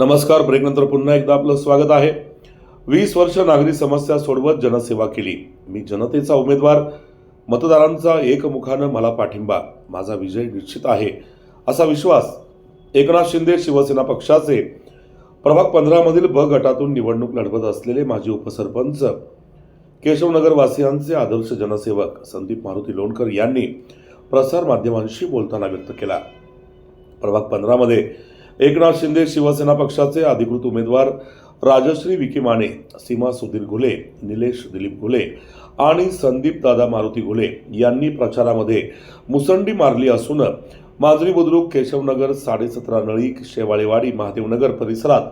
नमस्कार ब्रेकनंतर पुन्हा एकदा आपलं स्वागत आहे. वीस वर्ष नागरी समस्या सोडवत जनसेवा केली. मी जनतेचा उमेदवार मतदारांचा एकमुखानं मला पाठिंबा माझा विजय निश्चित आहे असा विश्वास एकनाथ शिंदे शिवसेना पक्षाचे प्रभाग पंधरामधील ब गटातून निवडणूक लढवत असलेले माजी उपसरपंच केशवनगरवासियांचे आदर्श जनसेवक संदीप मारुती लोणकर यांनी प्रसार माध्यमांशी बोलताना व्यक्त केला. प्रभाग पंधरामध्ये एकनाथ शिंदे शिवसेना पक्षाचे अधिकृत उमेदवार राजश्री विखे माने सीमा सुधीर घुले निलेश दिलीप घुले आणि संदीप दादा मारुती घुले यांनी प्रचारामध्ये मुसंडी मारली असून मांजरी बुद्रुक केशवनगर साडेसतरा नळी शेवाळेवाडी महादेवनगर परिसरात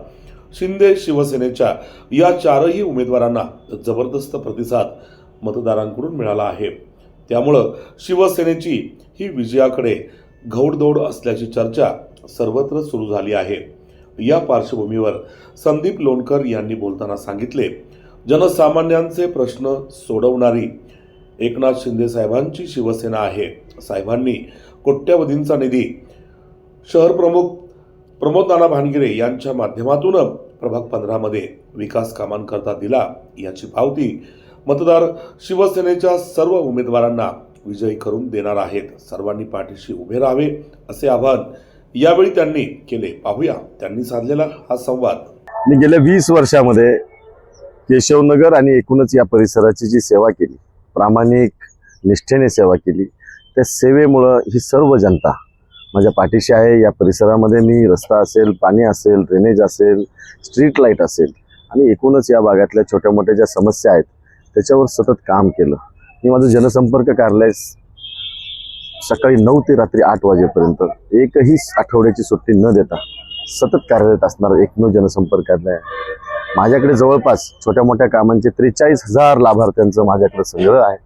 शिंदे शिवसेनेच्या या चारही उमेदवारांना जबरदस्त प्रतिसाद मतदारांकडून मिळाला आहे. त्यामुळं शिवसेनेची ही विजयाकडे घौडदौड असल्याची चर्चा सर्वत्र सुरू झाली आहे. या पार्श्वभूमीवर संदीप लोणकर यांनी बोलताना सांगितले जनसामान्यांचे प्रश्न सोडवणारी एकनाथ शिंदे साहेबांची शिवसेना आहे. साहेबांनी कोट्यवधींचा निधी शहर प्रमुख प्रमोद नाना भानगिरे यांच्या माध्यमातून प्रभाग पंधरामध्ये विकास कामांकरता दिला. याची पावती मतदार शिवसेनेच्या सर्व उमेदवारांना विजयी करून देणार आहेत. सर्वांनी पाठीशी उभे राहावे असे आवाहन यावेळी त्यांनी केले. पाहूया. त्यांनी साधलेला हा संवाद. मी गेल्या वीस वर्षामध्ये केशवनगर आणि एकूणच या परिसराची जी सेवा केली प्रामाणिक निष्ठेने सेवा केली त्या सेवेमुळं ही सर्व जनता माझ्या पाठीशी आहे. या परिसरामध्ये मी रस्ता असेल पाणी असेल ड्रेनेज असेल स्ट्रीट लाइट असेल आणि एकूणच या भागातल्या छोट्या मोठ्या ज्या समस्या आहेत त्याच्यावर सतत काम केलं. मी माझं जनसंपर्क कार्यालय सकाळी नऊ ते रात्री आठ वाजेपर्यंत एकही आठवड्याची सुट्टी न देता सतत कार्यरत असणार एकमेव जनसंपर्क कार्यालय आहे. माझ्याकडे जवळपास छोट्या मोठ्या कामांचे त्रेचाळीस हजार लाभार्थ्यांचं माझ्याकडे संग्रह आहे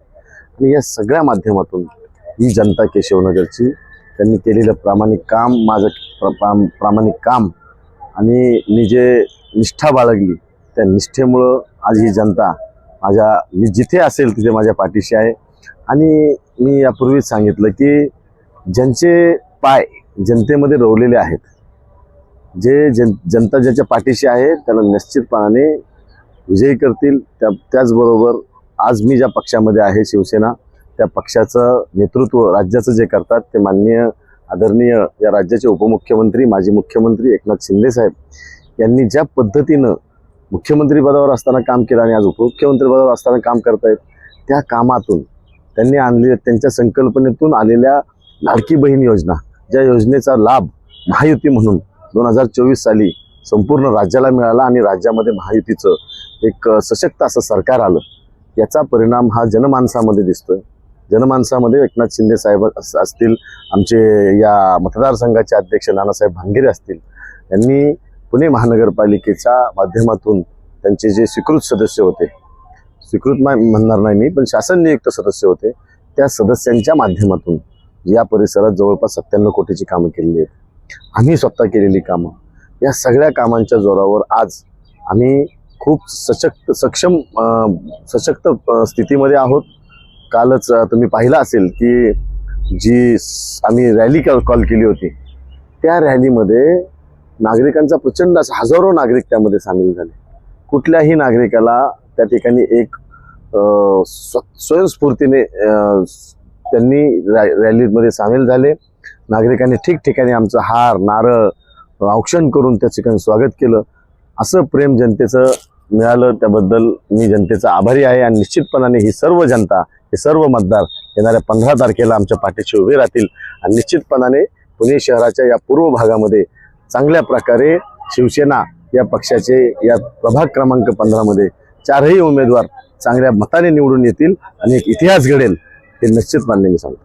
आणि या सगळ्या माध्यमातून ही जनता केशवनगरची त्यांनी केलेलं प्रामाणिक काम माझं प्र- प्राम- प्रामाणिक काम आणि मी जे निष्ठा बाळगली त्या निष्ठेमुळं आज ही जनता माझ्या मी जिथे असेल तिथे माझ्या पाठीशी आहे आणि मी यापूर्वीच सांगितलं की ज्यांचे पाय जनतेमध्ये रोवलेले आहेत जे जन जनता ज्याच्या पाठीशी आहे त्याला निश्चितपणाने विजयी करतील. त्या त्याचबरोबर आज मी ज्या पक्षामध्ये आहे शिवसेना त्या पक्षाचं नेतृत्व राज्याचं जे करतात ते माननीय आदरणीय या राज्याचे उपमुख्यमंत्री माजी मुख्यमंत्री एकनाथ शिंदेसाहेब यांनी ज्या पद्धतीनं मुख्यमंत्री पदावर असताना काम केलं आणि आज उपमुख्यमंत्री पदावर असताना काम करतायत त्या कामातून त्यांनी आणले त्यांच्या संकल्पनेतून आलेल्या लाडकी बहीण योजना ज्या योजनेचा लाभ महायुती म्हणून दोन हजार चोवीस साली संपूर्ण राज्याला मिळाला आणि राज्यामध्ये महायुतीचं एक सशक्त असं सरकार आलं. याचा परिणाम हा जनमानसामध्ये दिसतोय. जनमानसामध्ये एकनाथ शिंदे साहेब असतील आमचे या मतदारसंघाचे अध्यक्ष नानासाहेब भांगिरे असतील यांनी पुणे महानगरपालिकेच्या माध्यमातून त्यांचे जे स्वीकृत सदस्य होते स्वीकृत नाही म्हणणार नाही मी पण शासन नियुक्त सदस्य होते. त्या सदस्यांच्या माध्यमातून या परिसरात जवळपास सत्त्याण्णव कोटीची कामं केलेली आहेत. आम्ही स्वतः केलेली कामं. या सगळ्या कामांच्या जोरावर आज आम्ही खूप सशक्त सक्षम सशक्त स्थितीमध्ये आहोत. कालच तुम्ही पाहिलं असेल की जी आम्ही रॅली कॉल केली होती. त्या रॅलीमध्ये नागरिकांचा प्रचंड असा हजारो नागरिक त्यामध्ये सामील झाले. कुठल्याही नागरिकाला त्या ठिकाणी एक स्व स्वयंस्फूर्तीने त्यांनी रॅ रॅलीमध्ये सामील झाले. नागरिकांनी ठिकठिकाणी आमचं हार नारळ औक्षण करून त्या ठिकाणी स्वागत केलं. असं प्रेम जनतेचं मिळालं. त्याबद्दल मी जनतेचा आभारी आहे आणि निश्चितपणाने ही सर्व जनता हे सर्व मतदार येणाऱ्या पंधरा तारखेला आमच्या पाठीशी उभे राहतील आणि निश्चितपणाने पुणे शहराच्या या पूर्व भागामध्ये चांगल्या प्रकारे शिवसेना या पक्षाचे या प्रभाग क्रमांक पंधरामध्ये चारही उमेदवार चांगल्या मताने निवडून येतील आणि एक इतिहास घडेल हे निश्चितपणे मी सांगतो.